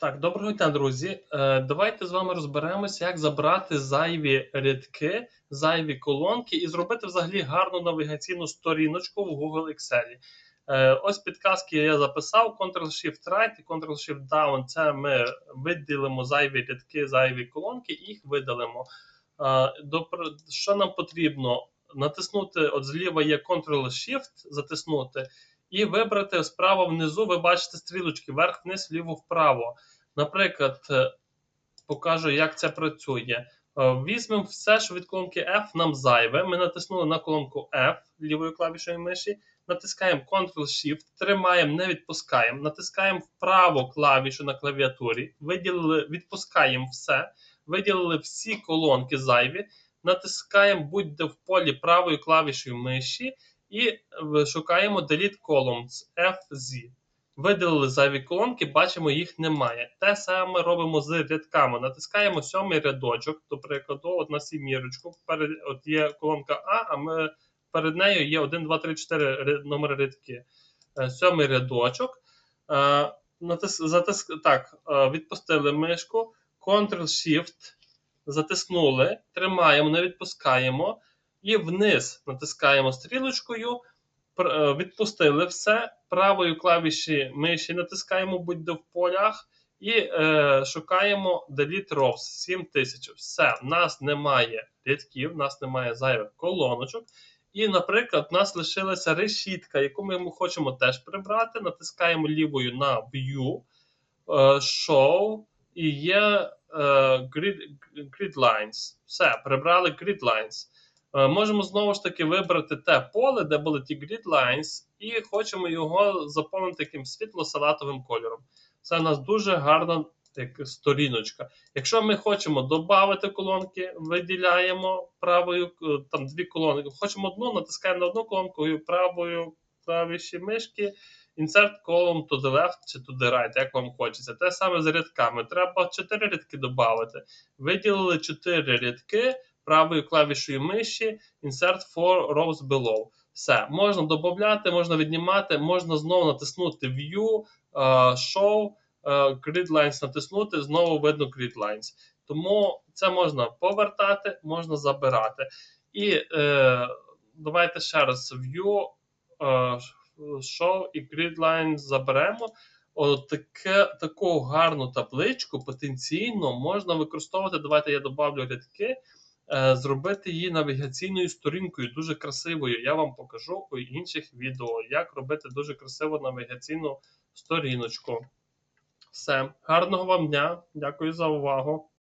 Так, доброго дня, друзі. Е, давайте з вами розберемося, як забрати зайві рядки, зайві колонки і зробити взагалі гарну навігаційну сторіночку в Google Excel. Е, ось підказки я записав: Ctrl-Shift Right і Ctrl-Shift Down. Це ми виділимо зайві рядки, зайві колонки і їх видалимо. Е, що нам потрібно? Натиснути от зліва є Ctrl-Shift, затиснути. І вибрати справа внизу, ви бачите стрілочки вверх-вниз, вліво-вправо. Наприклад, е, покажу, як це працює. Е, візьмемо все, що від колонки F нам зайве. Ми натиснули на колонку F лівою клавішою миші, натискаємо Ctrl-Shift, тримаємо, не відпускаємо, натискаємо вправо клавішу на клавіатурі, виділили, відпускаємо все, виділили всі колонки зайві, натискаємо будь-де в полі правою клавішою миші і е, шукаємо Delete Columns FZ. Видалили зайві колонки, бачимо, їх немає. Те саме робимо з рядками. Натискаємо сьомий рядочок, до прикладу, от на сімірочку. Перед, от є колонка А, а ми, перед нею є 1, 2, 3, 4 номери рядки. Е, сьомий рядочок. Е, натис, затис, так, Відпустили мишку, Ctrl-Shift, затиснули, тримаємо, не відпускаємо. І вниз натискаємо стрілочкою. Е, відпустили все. Правою клавіші миші натискаємо будь-де в полях і е, шукаємо Delete Rows 7000. Все, в нас немає рядків, в нас немає зайвих колоночок. І, наприклад, в нас лишилася решітка, яку ми хочемо теж прибрати. Натискаємо лівою на View, е, Show і є е, grid, grid Lines. Все, прибрали Grid Lines. Е, можемо знову ж таки вибрати те поле, де були ті grid lines, і хочемо його заповнити таким світло-салатовим кольором. Це у нас дуже гарна як, сторіночка. Якщо ми хочемо додати колонки, виділяємо правою е, там дві колонки. Хочемо одну, натискаємо на одну колонку і правою клавіші мишки. Insert column to the left чи to the right, як вам хочеться. Те саме з рядками. Треба 4 рядки додати. Виділили 4 рядки правою клавішою миші Insert for rows below. Все, можна додати, можна віднімати, можна знову натиснути View, Show, Grid Lines натиснути, знову видно Grid Lines. Тому це можна повертати, можна забирати. І е, давайте ще раз View, Show і Grid Lines заберемо. От таке, таку гарну табличку потенційно можна використовувати. Давайте я добавлю рядки. Е, зробити її навігаційною сторінкою, дуже красивою. Я вам покажу у інших відео, як робити дуже красиву навігаційну сторіночку. Все, гарного вам дня, дякую за увагу.